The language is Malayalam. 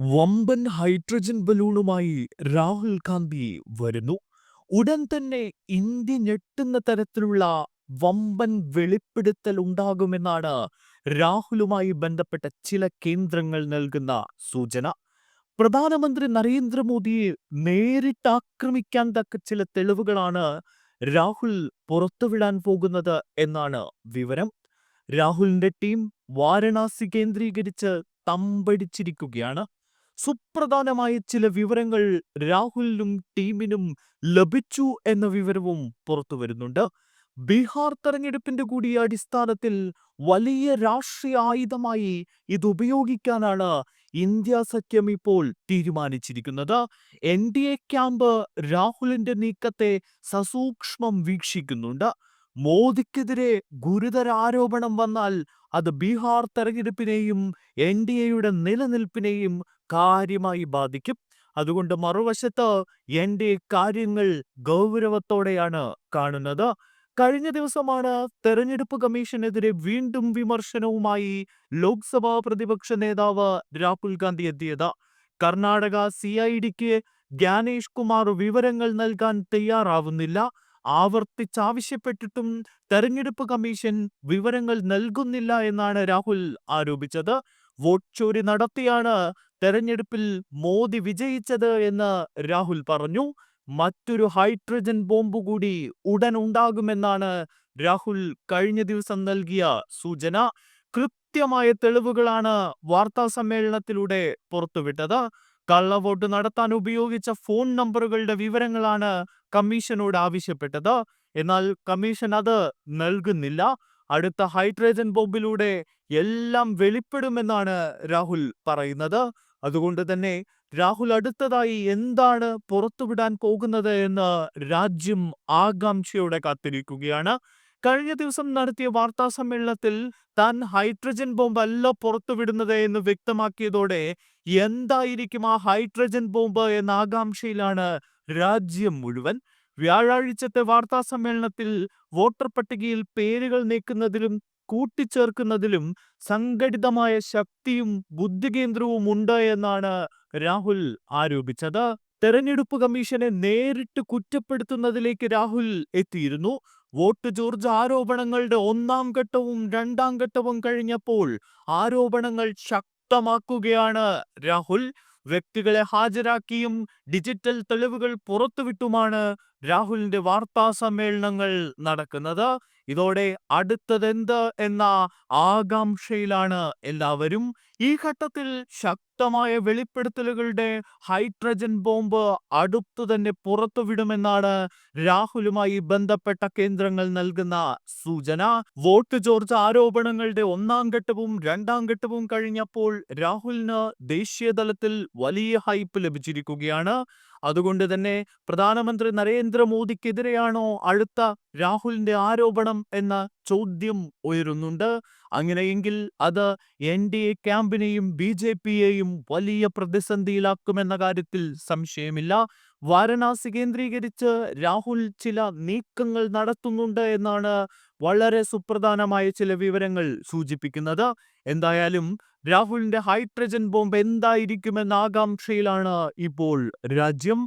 വമ്പൻ ഹൈഡ്രജൻ ബലൂണുമായി രാഹുൽ ഗാന്ധി വരുന്നു. ഉടൻ തന്നെ ഇന്ത്യ ഞെട്ടുന്ന തരത്തിലുള്ള വമ്പൻ വെളിപ്പെടുത്തൽ ഉണ്ടാകുമെന്നാണ് രാഹുലുമായി ബന്ധപ്പെട്ട ചില കേന്ദ്രങ്ങൾ നൽകുന്ന സൂചന. പ്രധാനമന്ത്രി നരേന്ദ്രമോദിയെ നേരിട്ട് ആക്രമിക്കാൻ തക്ക ചില തെളിവുകളാണ് രാഹുൽ പുറത്തുവിടാൻ പോകുന്നത് എന്നാണ് വിവരം. രാഹുലിന്റെ ടീം വാരണാസി കേന്ദ്രീകരിച്ച് തമ്പടിച്ചിരിക്കുകയാണ്. സുപ്രധാനമായ ചില വിവരങ്ങൾ രാഹുലിനും ടീമിനും ലഭിച്ചു എന്ന വിവരവും പുറത്തു വരുന്നുണ്ട്. ബീഹാർ തെരഞ്ഞെടുപ്പിന്റെ കൂടി അടിസ്ഥാനത്തിൽ വലിയ രാഷ്ട്രീയ ആയുധമായി ഇത് ഉപയോഗിക്കാനാണ് ഇന്ത്യ സഖ്യം ഇപ്പോൾ തീരുമാനിച്ചിരിക്കുന്നത്. എൻ ഡി എ ക്യാമ്പ് രാഹുലിന്റെ നീക്കത്തെ സസൂക്ഷ്മം വീക്ഷിക്കുന്നുണ്ട്. മോദിക്കെതിരെ ഗുരുതര ആരോപണം വന്നാൽ അത് ബീഹാർ തെരഞ്ഞെടുപ്പിനെയും എൻ ഡി എയുടെ നിലനിൽപ്പിനെയും കാര്യമായി ബാധിക്കും. അതുകൊണ്ട് മറുവശത്ത് എന്റെ കാര്യങ്ങൾ ഗൗരവത്തോടെയാണ് കാണുന്നത്. കഴിഞ്ഞ ദിവസമാണ് തെരഞ്ഞെടുപ്പ് കമ്മീഷനെതിരെ വീണ്ടും വിമർശനവുമായി ലോക്സഭാ പ്രതിപക്ഷ നേതാവ് രാഹുൽ ഗാന്ധി എത്തിയത്. കർണാടക സി ഐ ഡിക്ക് ജ്ഞാനേഷ് കുമാർ വിവരങ്ങൾ നൽകാൻ തയ്യാറാവുന്നില്ല. ആവർത്തിച്ചാവശ്യപ്പെട്ടിട്ടും തെരഞ്ഞെടുപ്പ് കമ്മീഷൻ വിവരങ്ങൾ നൽകുന്നില്ല എന്നാണ് രാഹുൽ ആരോപിച്ചത്. വോട്ട് ചോരി നടത്തിയാണ് തെരഞ്ഞെടുപ്പിൽ മോദി വിജയിച്ചത് എന്ന് രാഹുൽ പറഞ്ഞു. മറ്റൊരു ഹൈഡ്രജൻ ബോംബ് കൂടി ഉടൻ ഉണ്ടാകുമെന്നാണ് രാഹുൽ കഴിഞ്ഞ ദിവസം നൽകിയ സൂചന. കൃത്യമായ തെളിവുകളാണ് വാർത്താ സമ്മേളനത്തിലൂടെ പുറത്തുവിട്ടത്. കള്ളവോട്ട് നടത്താൻ ഉപയോഗിച്ച ഫോൺ നമ്പറുകളുടെ വിവരങ്ങളാണ് കമ്മീഷനോട് ആവശ്യപ്പെട്ടത്. എന്നാൽ കമ്മീഷൻ അത് നൽകുന്നില്ല. അടുത്ത ഹൈഡ്രജൻ ബോംബിലൂടെ എല്ലാം വെളിപ്പെടുമെന്നാണ് രാഹുൽ പറയുന്നത്. അതുകൊണ്ട് തന്നെ രാഹുൽ അടുത്തതായി എന്താണ് പുറത്തുവിടാൻ പോകുന്നത് എന്ന് രാജ്യം ആകാംക്ഷയോടെ കാത്തിരിക്കുകയാണ്. കഴിഞ്ഞ ദിവസം നടത്തിയ വാർത്താ സമ്മേളനത്തിൽ താൻ ഹൈഡ്രജൻ ബോംബ് അല്ല പുറത്തുവിടുന്നത് എന്ന് വ്യക്തമാക്കിയതോടെ എന്തായിരിക്കും ആ ഹൈഡ്രജൻ ബോംബ് എന്ന ആകാംക്ഷയിലാണ് രാജ്യം മുഴുവൻ. വ്യാഴാഴ്ചത്തെ വാർത്താ സമ്മേളനത്തിൽ വോട്ടർ പട്ടികയിൽ പേരുകൾ നീക്കുന്നതിലും കൂട്ടിച്ചേർക്കുന്നതിലും സംഘടിതമായ ശക്തിയും ബുദ്ധികേന്ദ്രവും ഉണ്ട് എന്നാണ് രാഹുൽ ആരോപിച്ചത്. തെരഞ്ഞെടുപ്പ് കമ്മീഷനെ നേരിട്ട് കുറ്റപ്പെടുത്തുന്നതിലേക്ക് രാഹുൽ എത്തിയിരുന്നു. വോട്ട് ജോർജ് ആരോപണങ്ങളുടെ ഒന്നാം ഘട്ടവും രണ്ടാം ഘട്ടവും കഴിഞ്ഞപ്പോൾ ആരോപണങ്ങൾ ശക്തമാക്കുകയാണ് രാഹുൽ. വ്യക്തികളെ ഹാജരാക്കിയും ഡിജിറ്റൽ തെളിവുകൾ പുറത്തുവിട്ടുമാണ് രാഹുലിന്റെ വാർത്താ സമ്മേളനങ്ങൾ നടക്കുന്നത്. ഇതോടെ അടുത്തതെന്ത് എന്ന ആകാംക്ഷയിലാണ് എല്ലാവരും. ഈ ഘട്ടത്തിൽ ശക്തമായ വെളിപ്പെടുത്തലുകളുടെ ഹൈഡ്രജൻ ബോംബ് അടുത്തു തന്നെ പുറത്തുവിടുമെന്നാണ് രാഹുലുമായി ബന്ധപ്പെട്ട കേന്ദ്രങ്ങൾ നൽകുന്ന സൂചന. വോട്ട് ചോർച്ച ആരോപണങ്ങളുടെ ഒന്നാം ഘട്ടവും രണ്ടാം ഘട്ടവും കഴിഞ്ഞപ്പോൾ രാഹുലിന് ദേശീയതലത്തിൽ വലിയ ഹൈപ്പ് ലഭിച്ചിരിക്കുകയാണ്. അതുകൊണ്ട് തന്നെ പ്രധാനമന്ത്രി നരേന്ദ്രമോദിക്കെതിരെയാണോ അടുത്ത രാഹുലിന്റെ ആരോപണം എന്ന ചോദ്യം ഉയരുന്നുണ്ട്. അങ്ങനെയെങ്കിൽ അത് എൻ ഡി എ ക്യാമ്പിനെയും ബി ജെ പിയെയും വലിയ പ്രതിസന്ധിയിലാക്കുമെന്ന കാര്യത്തിൽ സംശയമില്ല. വാരണാസി കേന്ദ്രീകരിച്ച് രാഹുൽ ചില നീക്കങ്ങൾ നടത്തുന്നുണ്ട് എന്നാണ് വളരെ സുപ്രധാനമായ ചില വിവരങ്ങൾ സൂചിപ്പിക്കുന്നത്. എന്തായാലും രാഹുലിന്റെ ഹൈഡ്രജൻ ബോംബ് എന്തായിരിക്കുമെന്ന ആകാംക്ഷയിലാണ് ഇപ്പോൾ രാജ്യം.